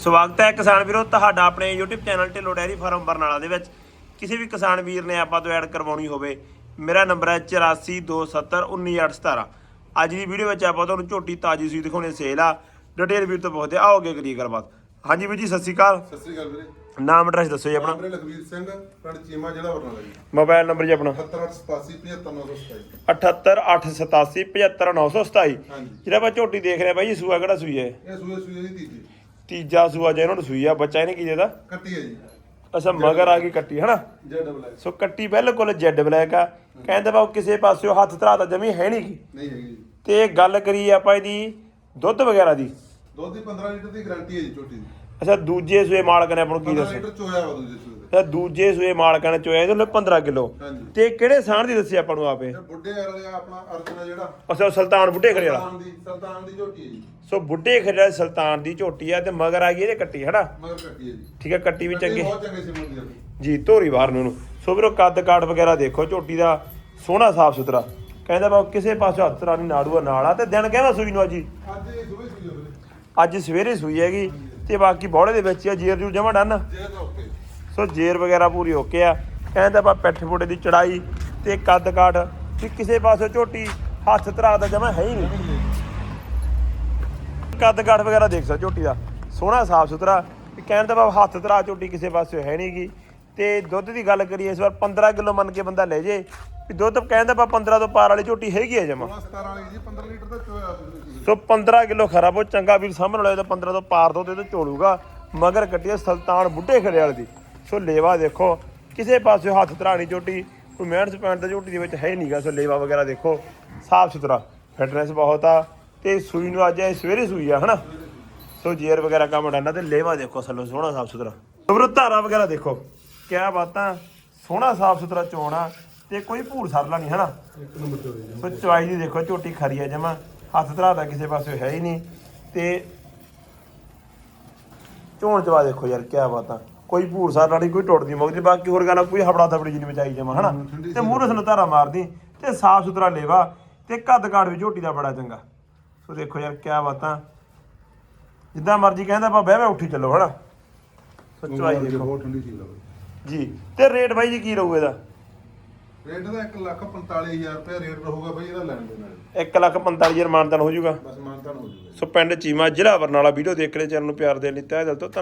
ਸਵਾਗਤ ਹੈ ਕਿਸਾਨ ਵੀਰੋ ਤੁਹਾਡਾ ਆਪਣੇ YouTube channel Dhillon dairy farm Barnala ਦੇ ਵਿੱਚ। ਕਿਸੇ ਵੀ ਕਿਸਾਨ ਵੀਰ ਨੇ ਆਪਾਂ ਤੋਂ ਐਡ ਕਰਵਾਉਣੀ ਹੋਵੇ ਮੇਰਾ ਨੰਬਰ ਹੈ 8427191817 ਅੱਜ ਦੀ ਵੀਡੀਓ ਵਿੱਚ ਆਪਾਂ ਤੁਹਾਨੂੰ ਝੋਟੀ ਤਾਜੀ ਸੂਈ ਦਿਖਾਉਣੇ ਸੇਲ ਆ। ਡਿਟੇਲ ਵੀਰ ਤੋਂ ਪੁੱਛਦੇ ਆਓਗੇ ਕਰੀ ਗੱਲਬਾਤ। ਹਾਂਜੀ ਵੀਰ ਜੀ ਸਤਿ ਸ਼੍ਰੀ ਅਕਾਲ। ਸਤਿ ਸ੍ਰੀ ਅਕਾਲ ਵੀਰੇ। ਨਾਮ ਐਡਰੈਸ ਦੱਸੋ ਜੀ ਆਪਣਾ। ਆਪਣੇ ਲਖਵੀਰ ਸਿੰਘ ਪਿੰਡ ਚੀਮਾ ਜ਼ਿਲ੍ਹਾ ਬਰਨਾਲਾ ਜੀ। ਮੋਬਾਈਲ ਨੰਬਰ ਜੀ ਆਪਣਾ। 7887 78887 ਹਾਂਜੀ। ਜਿਹੜਾ ਆਪਾਂ ਝੋਟੀ ਦੇਖ ਰਹੇ ਬਾਈ ਜੀ ਸੂਆ ਕਿਹੜਾ ਸੂਈ ਹੈ? ਇਹ ਸੂਏ ਸੂਏ ਦੀ ਤੀਜੀ। ਤੀਜਾ ਸੂਆ ਜੇ ਇਹਨਾਂ ਨੂੰ ਸੂਈ ਆ ਬੱਚਾ ਇਹਨੇ ਕੀ ਦੇਦਾ ਕੱਟੀ ਹੈ ਜੀ। ਅਸਾਂ ਮਗਰ ਆ ਗਈ ਕੱਟੀ ਹਨਾ? ਜੈ ਡਬਲ ਐਕਸ ਸੋ ਕੱਟੀ ਬਿਲਕੁਲ ਜੈਡ ਬਲੈਕ ਆ। ਕਹਿੰਦੇ ਬਾ ਕਿਸੇ ਪਾਸਿਓ ਹੱਥ ਧਰਾ ਤਾਂ ਜਮੀ ਹੈ ਨਹੀਂ ਨਹੀਂ ਹੈਗੀ ਜੀ। ਤੇ ਗੱਲ ਕਰੀਏ ਆਪਾਂ ਇਹਦੀ ਦੁੱਧ ਵਗੈਰਾ ਦੀ। ਦੁੱਧ ਦੀ 15 ਲੀਟਰ ਦੀ ਗਾਰੰਟੀ ਹੈ ਜੀ ਛੋਟੀ ਦੀ ਅੱਛਾ ਦੂਜੇ ਸੂਏ ਮਾਲਕ ਨੇ ਆਪਾਂ ਨੂੰ ਕੀ 15 ਦੱਸਿਆ? ਲੀਟਰ ਚੋਇਆ ਵਾ ਦੂਜੇ ਸੂਏ ਅੱਛਾ ਦੂਜੇ ਸੂਏ ਮਾਲਕਾਂ ਨੇ ਚੋਇਆ ਇਹਦੇ ਲਈ 15 ਕਿਲੋ। ਹਾਂਜੀ। ਤੇ ਕਿਹੜੇ ਸਾਂਢ ਦੀ ਦੱਸੀ ਆਪਾਂ ਨੂੰ ਆਪੇ ਇਹ? ਬੁੱਢੇ ਵਾਲੇ ਆਪਣਾ ਅਰਜਨ ਆ ਜਿਹੜਾ। ਅੱਛਾ ਉਹ ਸੁਲਤਾਨ ਬੁੱਢੇ ਖੜੇ ਵਾਲਾ। ਸੁਲਤਾਨ ਦੀ ਸੁਲਤਾਨ ਦੀ ਝੋਟੀ ਹੈ ਜੀ। ਸੋ ਬੁੱਢੇ ਖੜੇ ਵਾਲੇ ਸੁਲਤਾਨ ਦੀ ਝੋਟੀ ਆ ਤੇ ਮਗਰ ਆ ਗਈ ਇਹਦੇ ਕੱਟੀ ਹਨਾ? ਮਗਰ ਕੱਟੀ ਹੈ ਜੀ। ਠੀਕ ਹੈ ਕੱਟੀ ਵੀ ਕੱਟੀ ਚੰਗੀ। ਬਹੁਤ ਚੰਗੇ ਸੀ ਮੁੰਡੀ ਦੀ ਜੀ ਧੋਰੀ ਬਾਹਰ ਨੂੰ ਇਹਨੂੰ। ਸੋ ਵੀਰੋ ਕੱਦ ਕਾਠ ਵਗੈਰਾ ਦੇਖੋ ਝੋਟੀ ਦਾ ਸੋਹਣਾ ਸਾਫ਼ ਸੁਥਰਾ। ਕਹਿੰਦਾ ਬਾ ਕਿਸੇ ਪਾਸੇ ਹੱਥ ਰਾਂ ਨਾੜੂਆ ਨਾਲ ਆ ਤੇ ਦਿਨ ਕਹਿੰਦਾ ਸੂਈ ਨੂੰ ਅਜੀ ਅੱਜ ਇਹ ਸੂਈ ਵੀਰੇ। ਅੱਜ ਸਵੇਰੇ ਸੂਈ ਹੈਗੀ ਤੇ ਬਾਕੀ ਬੋੜੇ ਦੇ ਵਿੱਚ ਆ ਜੇਰ ਜੂ ਜਮਾ ਡਨ। ਜੇ ਤਾਂ ਓਕੇ। ਸੋ ਜੇਰ ਵਗੈਰਾ ਪੂਰੀ ਓਕੇ ਆ। ਕਹਿੰਦਾ ਬਾ ਪੈਠ ਫੋੜੇ ਦੀ ਚੜਾਈ ਤੇ ਕੱਦ ਕਾਠ ਵੀ ਕਿਸੇ ਪਾਸੇ ਝੋਟੀ ਹੱਥ ਧਰਾ ਦਾ ਜਮਾ ਹੈ ਹੀ ਨਹੀਂ। ਕੱਦ ਕਾਠ ਵਗੈਰਾ ਦੇਖ ਸਕਦੇ ਝੋਟੀ ਦਾ। ਸੋਹਣਾ ਸਾਫ਼ ਸੁਥਰਾ। ਵੀ ਕਹਿਣ ਦਾ ਹੱਥ ਧਰਾ ਝੋਟੀ ਕਿਸੇ ਪਾਸੇ ਹੈ ਨਹੀਂਗੀ ਤੇ ਦੁੱਧ ਦੀ ਗੱਲ ਕਰੀਏ ਇਸ ਵਾਰ 15 ਕਿਲੋ ਮੰਨ ਕੇ ਬੰਦਾ ਲੈ ਜੇ। ਵੀ ਦੁੱਧ ਕਹਿੰਦਾ ਬਾ 15 ਤੋਂ ਪਾਰ ਵਾਲੀ ਝੋਟੀ ਹੈਗੀ ਆ ਜਮਾ। 16 17 ਵਾਲੀ ਜੀ 15 ਲੀਟਰ ਦਾ ਚੋਇਆ ਸੋ 15 ਕਿਲੋ ਖਰਾ ਬਹੁਤ ਚੰਗਾ ਵੀਰ ਸਾਹਮਣੇ ਵਾਲੇ ਤਾਂ 15 ਤੋਂ ਪਾਰ ਤੋਂ ਤੇ ਤੇ ਝੋਲੂਗਾ। ਮਗਰ ਕੱਟੀਏ ਸੁਲਤਾਨ ਬੁੱਢੇ ਖੜੇ ਵਾਲੇ ਦੀ। ਸੋ ਲੇਵਾ ਦੇਖੋ। ਕਿਸੇ ਪਾਸੇ ਹੱਥ ਧਰਾਣੀ ਝੋਟੀ, ਕੋਈ ਮਿਹਨਤ ਪੈਣ ਦਾ ਝੋਟੀ ਦੇ ਵਿੱਚ ਹੈ ਨਹੀਂਗਾ ਸੋ ਲੇਵਾ ਵਗੈਰਾ ਦੇਖੋ। ਸਾਫ਼ ਸੁਥਰਾ, ਫਿਟਨੈਸ ਬਹੁਤ ਆ, ਤੇ ਸੂਈ ਨੂੰ ਅੱਜ ਇਹ ਸਵੇਰੇ ਸੂਈ ਆ, ਹਨਾ? ਸੋ ਜੇਰ ਵਗੈਰਾ ਕੰਮ ਡਾਣਾ ਤੇ ਲੇਵਾ ਦੇਖੋ ਸਲੋ ਸੋਹਣਾ ਸਾਫ਼ ਸੁਥਰਾ। ਸੋ ਧਾਰਾ ਵਗੈਰਾ ਦੇਖੋ, ਕਿਆ ਬਾਤਾਂ ਸੋਹਣਾ ਸਾਫ਼ ਸੁਥਰਾ ਚੋਣਾ ਤੇ ਕੋਈ ਭੂਰ ਸਰਲਾ ਨਹੀਂ, ਹਨਾ? ਇੱਕ ਸੋ ਚਵਾਈ ਦੀ ਦੇਖੋ, ਝੋਟੀ ਖਰੀ ਆ ਜਮਾ, ਹੱਥ ਧਰਾ ਦਾ ਕਿਸੇ ਪਾਸੇ ਹੈ ਹੀ ਨਹੀਂ, ਤੇ ਚੋਣ ਚਵਾ ਦੇਖੋ ਯਾਰ, ਕਿਆ ਬਾਤਾਂ ਕੋਈ ਭੂਰ ਸਾਰ ਵਾਲੀ ਕੋਈ ਟੁੱਟਦੀ ਮੁੱਕਦੀ ਬਾਕੀ ਹੋਰ ਗੱਲ ਕੋਈ ਹਫੜਾ ਦਫੜੀ ਜੀ ਨਹੀਂ ਮਚਾਈ ਜਮਾ ਹਨਾ? ਤੇ ਮੂਹਰੇ ਨੂੰ ਧਾਰਾ ਮਾਰਦੀ ਤੇ ਸਾਫ਼ ਸੁਥਰਾ ਲੇਵਾ ਤੇ ਕੱਦ ਕਾਠ ਵੀ ਝੋਟੀ ਦਾ ਬੜਾ ਚੰਗਾ। ਸੋ ਦੇਖੋ ਯਾਰ ਕੀ ਬਾਤਾਂ। ਜਿੱਦਾਂ ਮਰਜ਼ੀ ਕਹਿੰਦਾ ਆਪਾਂ ਬਹਿ ਬਹਿ ਉੱਠੀ ਚੱਲੋ ਹਨਾ? ਸੋ ਚਵਾਈ ਦੇਖੋ। ਬਹੁਤ ਠੰਡੀ ਸੀ ਲੱਗਦੀ ਜੀ ਤੇ ਰੇਟ ਬਾਈ ਜੀ ਕੀ ਰਹੂ ਇਹਦਾ? ਰੇਟ ਦਾ 1 ਲੱਖ 45000 ਰੁਪਏ ਰੇਟ ਰਹੂਗਾ ਬਈ ਇਹਦਾ ਲੈਣ ਦੇ ਨਾਲ 1 ਲੱਖ 45 ਮਾਨਦਾਨ ਹੋ ਜਾਊਗਾ। ਬਸ ਮਾਨਤਾਨ ਹੋ ਜੂਗਾ ਸੋ ਪਿੰਡ ਚੀਮਾ ਜ਼ਿਲ੍ਹਾ ਬਰਨਾਲਾ ਵੀਡੀਓ ਦੇਖ ਰਹੇ ਚੈਨਲ ਨੂੰ ਪਿਆਰ ਦੇਣ ਲਈ ਤਹਿ ਦਿਲ ਤੋਂ ਧੰਨਵਾਦ।